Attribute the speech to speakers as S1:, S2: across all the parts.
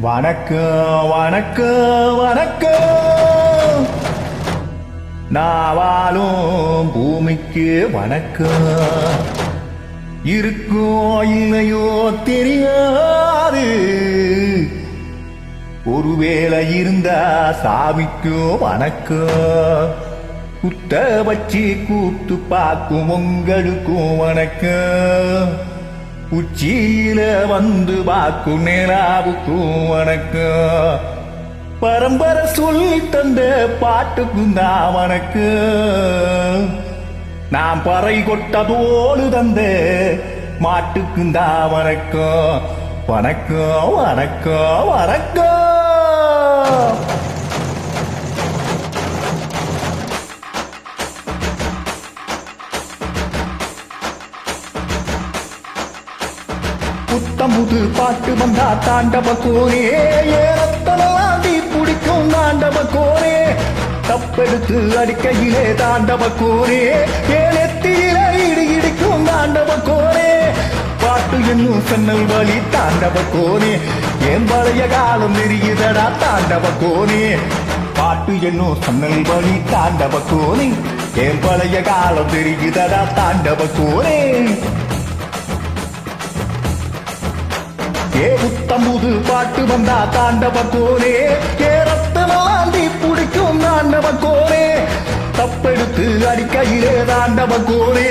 S1: வணக்கம் வணக்கம் வணக்கம் நான் வாழும் பூமிக்கு வணக்கம் இருக்கோ இல்லையோ தெரியாது. ஒருவேளை இருந்தா சாமிக்கும் வணக்கம் குத்த வச்சு கூத்து பார்க்கும் உங்களுக்கும் வணக்கம் உச்சியில வந்து பார்க்கும் நேராவுக்கும் வணக்கம் பரம்பரை சொல்லி தந்த பாட்டுக்கும் தான் வணக்கம் நான் பறை கொட்டதோடு தந்த மாட்டுக்கும் தான் வணக்கம் வணக்கம் வணக்கம் வணக்கம். புத்தமுது பாட்டு வந்தா தாண்டவ கோரே. ஏறத்தலாண்டி பிடிக்கும் தாண்டவ கோரே. தப்பெடுத்து அடிக்கையிலே தாண்டவ கோரே. ஏனெத்தியில இடி இடிக்கும் தாண்டவ கோரே. பாட்டு என்னும் சென்னல் வழி தாண்டவ கோனே என் பழைய காலம் நெறியுதடா தாண்டவ கோனே பாட்டு என்னும் சன்னல் வழி தாண்டவ கோனே என் பழைய காலம் தெரியுதடா தாண்டவ கோனே தம்முது பாட்டு வந்தா தாண்டவ கோலே. கேரத்தமாண்டி பிடிக்கும் தாண்டவ கோலே. தப்பெடுத்து அடிக்கையிலே தாண்டவ கோலே.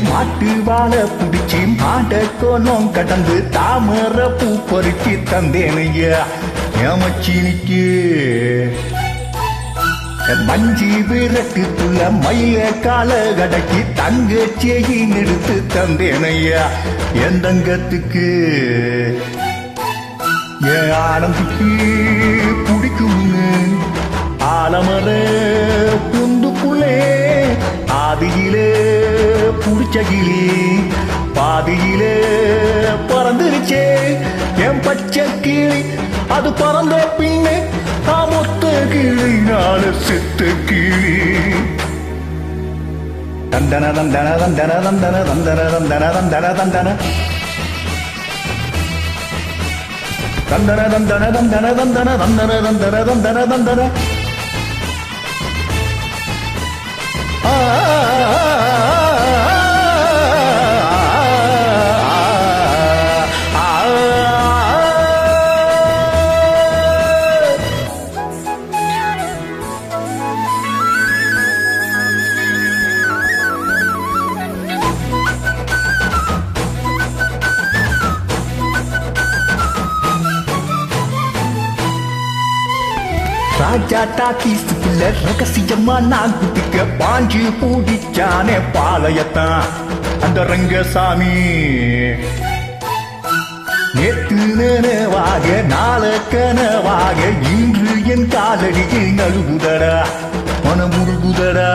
S1: மாட்டு வாழ பிடிச்சி மாட கோலம் கடந்து தாமர பூ பொறுக்கி தந்தேனையா. ஏமச்சினிக்கு. மஞ்சி விரட்டுக்குள்ள மயில கால கடக்கி தங்க செயின் எடுத்து தந்தேனையா. என் தங்கத்துக்கு என் ஆனந்துக்கு பிடிக்கும்னு. ஆலமரே புடிச்ச பாதியிலே பறந்துருச்சே. என் பச்சை கிளி அது பறந்த பின்னே மொத்த கிளி நாள செத்த கிளி. தந்தன தந்தன தந்தன தந்தன தந்தன தந்தன தந்தன தந்தன தந்தன தந்தன தந்தன தந்தன தந்தன தந்தன தந்தன தந்தன ஆ, ராஜாட்டா தீசுக்குள்ள ரகசியமா நான் குதிக்க பாஞ்சு பூடிச்சானே பாளையத்தான். அந்த ரங்கசாமி. நேற்று நினைவாக நாள கனவாக இன்று என் காலடியில் நழுவுதடா மனமுருகுதடா.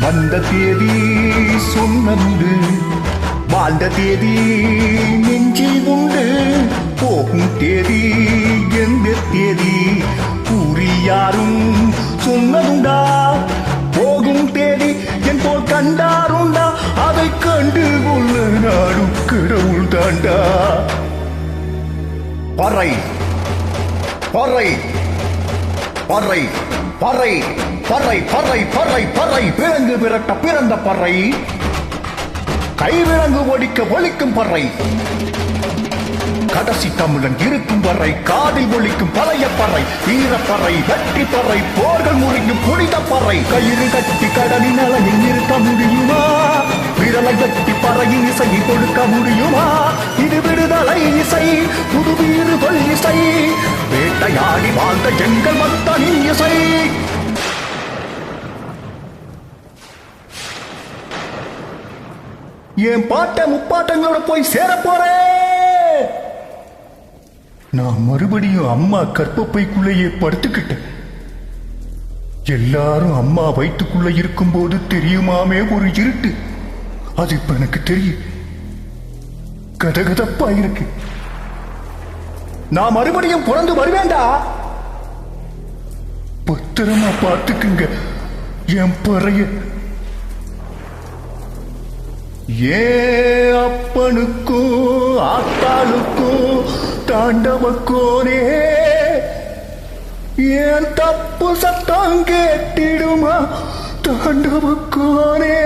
S1: வந்த தேதி சொன்னது வாழ்ந்த தேதி நெஞ்சில் உண்டு போகும் தேதி எந்த தேதி? கூறி யாரும் சொன்னதுண்டா? போகும் தேதி என் போல் கண்டாருண்டா? அதை கண்டு கொள்ள நாடும் கடவுள் தாண்டா. பறை பறை பறை பறை பறை பறை பறை பறை பிறந்து பிறட்ட பிறந்த பறை. கைவிலங்கு ஒடிக்க ஒழிக்கும் பறை. கடைசி தமிழன் இருக்கும் வரை காதில் ஒழிக்கும் பழைய பறை ஈரப்பறை வெற்றி பறை போர்கள் முறியும் புனித பறை. கயிறு கட்டி கடலின் அளவில் நிறுத்த முடியுமா? விரலை கட்டி பறையின் இசையை கொடுக்க முடியுமா? இது விடுதலை இசை புதுவீறு கொள் இசை. வேட்டையாடி வாழ்ந்த எங்கள் மத்தனின் இசை. என் பாட்ட முப்பாட்டங்களோட போய் சேர போறேன் நான் மறுபடியும் அம்மா கற்பப்பைக்குள்ளேயே படுத்துக்கிட்டேன் எல்லாரும் அம்மா வயிற்றுக்குள்ள இருக்கும்போது தெரியுமாமே ஒரு இருட்டு. அது இப்ப எனக்கு தெரியும். கதகதப்பா இருக்கு. நான் மறுபடியும் பிறந்து வருவேண்டா பத்திரமா பார்த்துக்குங்க. என் பறைய ஏ அப்பனுக்கோ ஆத்தாளுக்கோ தாண்டவக்கோனே ஏன் தப்பு சத்தம் கேட்டிடுமா தாண்டவக்கோனே